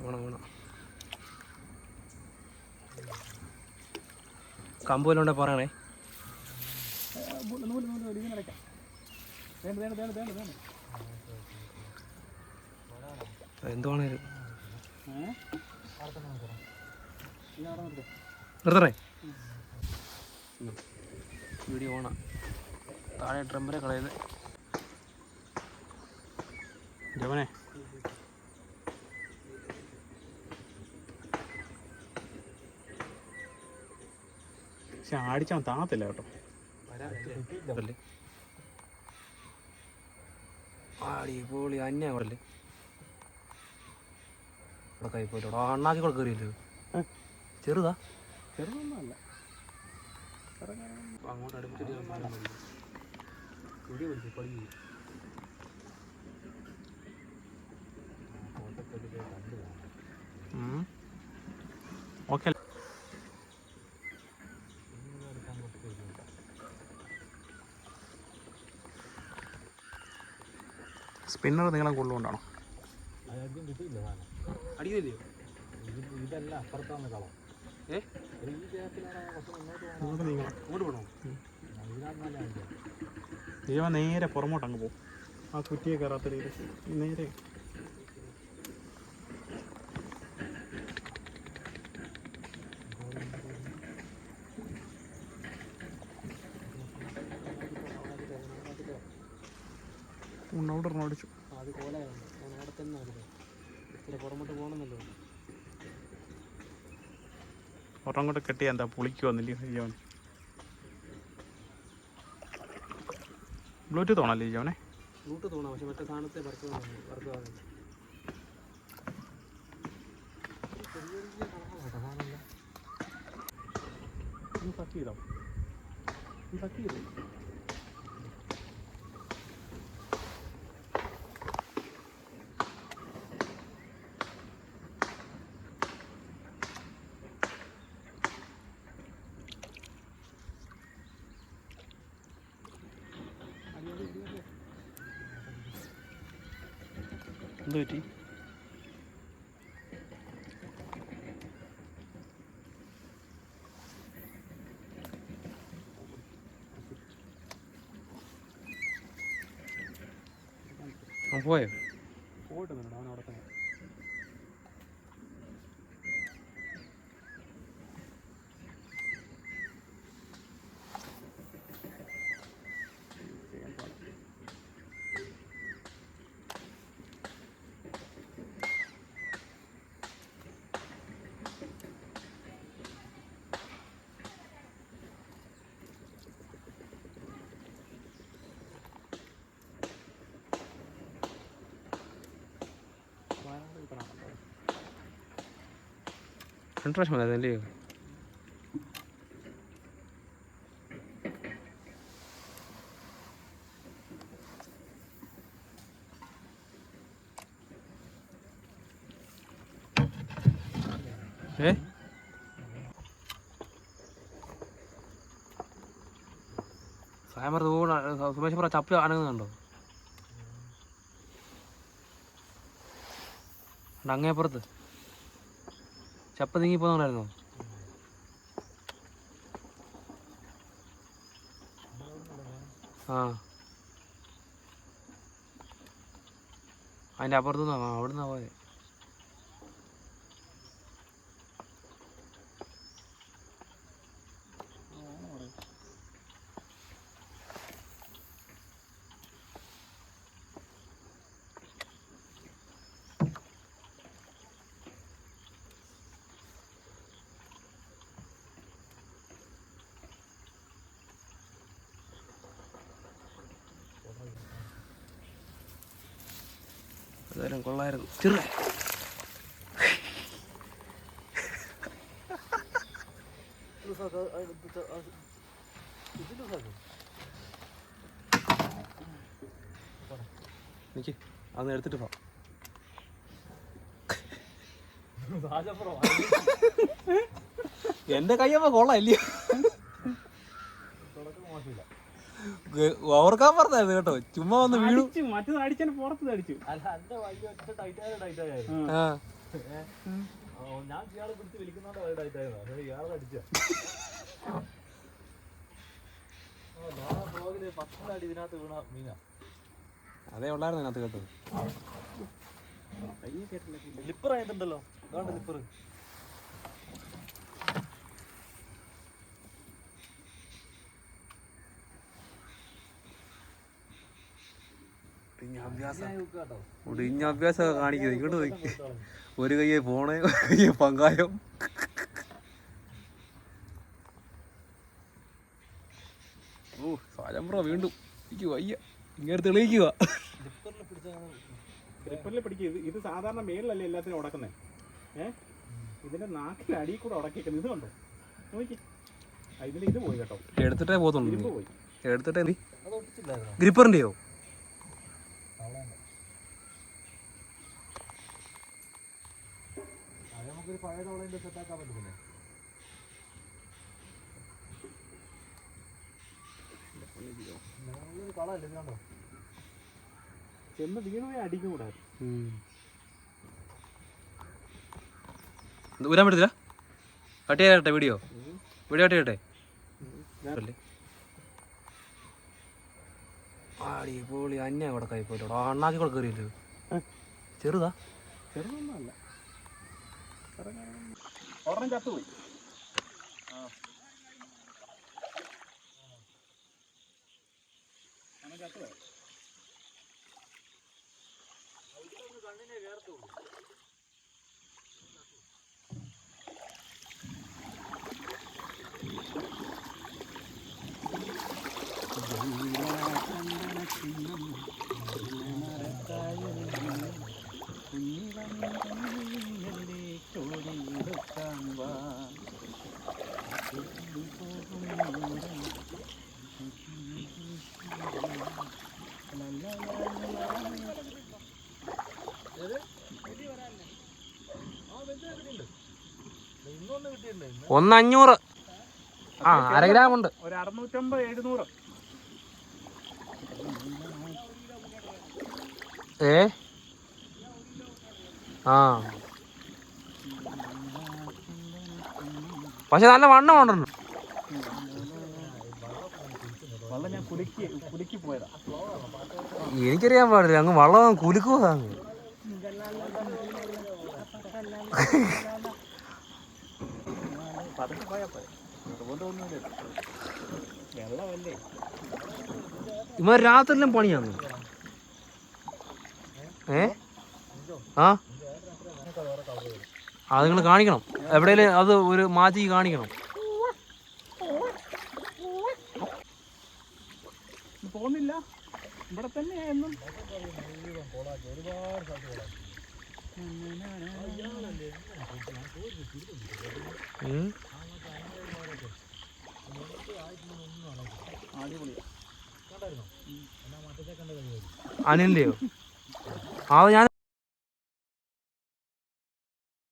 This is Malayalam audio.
വേണം പറയണേ എന്തുവാണ് നിർത്തണേ. വീഡിയോ ഓണാ. താഴെ ഡ്രമ്മിലെ കളയത് ജവനെ പക്ഷെ ആടിച്ചാൻ താത്തില്ല കേട്ടോ അല്ലേ ആടി പോളി അന്യ കുറല്ലേ ഇവിടെ കൈ പോയിട്ടോ അണ്ണാക്കി കൂടെ കയറിയല്ലോ? ചെറുതാ? ചെറുതൊന്നുമല്ല. അങ്ങോട്ട് അടുപ്പിച്ചിട്ട് ഞാൻ പറയാൻ വന്നു. വീഡിയോ പിടിച്ചു പടി ഓക്കെ സ്പിന്നർ നീളം കൂടുതലുകൊണ്ടാണോ? അടിക്കുന്നില്ലയോ? ഇതല്ല അപ്പുറത്താണ് കളം ഏ നേരെ പുറമോട്ട് അങ്ങ് പോകും ആ കുറ്റിയെ കയറാത്ത രീതിയിൽ. നേരെ. അവിടെ അടിച്ചു അത് കെട്ടിയാ ഞാൻ അവിടെ തന്നെ ആയിരുന്നു ഇത്തിരി പുറമോട്ട് പോകണമെന്നല്ലോ ഒരെണ്ണം കൂടെ കെട്ടിയാൽ എന്താ പുളിക്ക് വന്നില്ലേ ജീവൻ ബ്ലൂടൂത്ത് ഓണല്ലേ ജീവനെ ബ്ലൂടൂത്ത് ഓണാ പക്ഷെ മറ്റേ സാധനത്തെ വർക്ക് വർക്ക് ആകുന്നില്ല സക്ക് എന്ത് പറ്റി പോയോ? പോയിട്ട് അവൻ അവിടെ പ്രാവശ്യം മതി അതല്ലയോ ഏ? സാമർ സുമേഷ് പറ ചപ്പ് അനങ്ങുന്നുണ്ടോ? അങ്ങേപ്പുറത്ത് ചപ്പ നീങ്ങി പോകുന്നുണ്ടായിരുന്നു ആ. അതിന്റെ അപ്പുറത്തുനിന്നാ നിന്നാ അവിടെ നിന്നാ പോയെ ഏതായാലും കൊള്ളായിരുന്നു. ചെറു എനിക്ക് അന്ന് എടുത്തിട്ട് പോ. എന്റെ കയ്യപ്പോ കൊള്ളാം ഇല്ലയോ? ഓർക്കാൻ പറഞ്ഞായിരുന്നു കേട്ടോ. ചുമ്മാ വന്ന് വീണു. അടിച്ചു മറ്റത് അടിച്ചാൽ പുറത്ത് അടിച്ചു. അല്ല എന്റെ വയ്യ ഒറ്റ ടൈറ്റായ ടൈറ്റായിരുന്നു ആ. ഞാൻ ഇയാളെ പിടിച്ച് ടൈറ്റായിരുന്നു ഇയാളെ അടിച്ച. അതേ ഉള്ളായിരുന്നു അതിനകത്ത് കേട്ടോ ലിപ്പർ ആയിട്ടുണ്ടല്ലോ. ലിപ്പർ ഒടിഞ്ഞ അഭ്യാസമൊക്കെ കാണിക്കുന്നത് ഇങ്ങോട്ട് നോക്കി ഒരു കയ്യെ ഫോണ് ഒരു കയ്യെ പങ്കായം. ഓ സാലംബ്ര വീണ്ടും. എനിക്ക് വയ്യ ഇങ്ങനെ തെളിയിക്കുക പിടിക്കുക ഇത് ഇത് സാധാരണ മേളിലല്ലേ എല്ലാത്തിനും ഉടക്കുന്നത് ഏ? ഇതിന്റെ നാക്കിൽ അടിയിൽ കൂടെ ഉടക്കിക്കുന്നത് ഇത് കണ്ടോ? നോക്കി. അതിന്റെ ഇതിൽ ഇത് പോയി കേട്ടോ. എടുത്തിട്ടേ പോയി. എടുത്തിട്ടേ ഗ്രിപ്പറിന്റെയോ അത് നമുക്കൊരു പഴയ തവളേന്റെ സെറ്റാക്കാൻ കളല്ലേ ഇത് കണ്ടോ ചെന്ന് വീണുപോയി അടിക്കും ഊരാൻ പറ്റത്തില്ല കട്ട് വീഡിയോ വീഡിയോ കട്ട് ആടി പോളി അന്യ അവിടെ കൈ പോയിട്ടോ അണ്ണാക്കി കൂടെ കയറിയല്ലോ ചെറുതാ? ചെറുതൊന്നുമല്ല. ഒരെണ്ണം ചത്തുപോയി. കണ്ണിനെ ചത്തുപോയി. ഒന്ന് അഞ്ഞൂറ്. ആ അര ഗ്രാം ഉണ്ട്. ഒരു അറുന്നൂറ്റമ്പത് എഴുന്നൂറ്. ഏ? ആ. പക്ഷെ നല്ല വണ്ണം ഉണ്ടല്ലോ. എനിക്കറിയാൻ പാടില്ല. അങ്ങ് വള്ളം കുലുക്കുവാ അങ്ങ്? പതുക്കെ പോയാൽ പോരെ. നിർബന്ധമൊന്നുമില്ല. വെള്ളമല്ലേ? ഇവ രാത്രിയിലും പണിയാന്ന്. ഏ? ആ? അത് നിങ്ങൾ കാണിക്കണം. എവിടെയെങ്കിലും അത് ഒരു മാറ്റി കാണിക്കണം. പോകുന്നില്ല. ഇവിടെ തന്നെ എന്നും. ഉം. അനിലിന്റെയോ ആ ഞാൻ